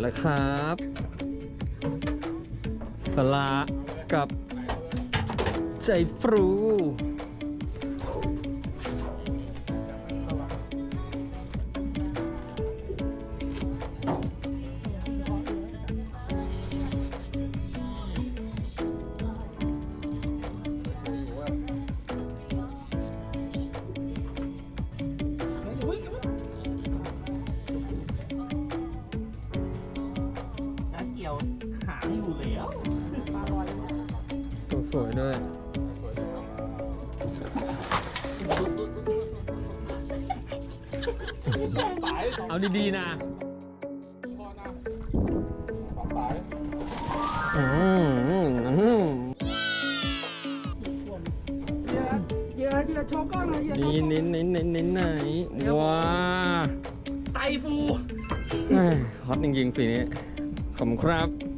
แล้วครับ สละกับใจฟรู สวยด้วยสายสองเอาดีๆนะพอนะสองสายอืมอืมเดี๋ยวเดี๋ยวโชว์กล้องหน่อยเดี๋ยวโชนี่ว์กล้องเน้นเน้นเน้นเน้นไหนว้าไตฟูเอ้ยฮอตจริงๆสีนี้ขอบคุณครับ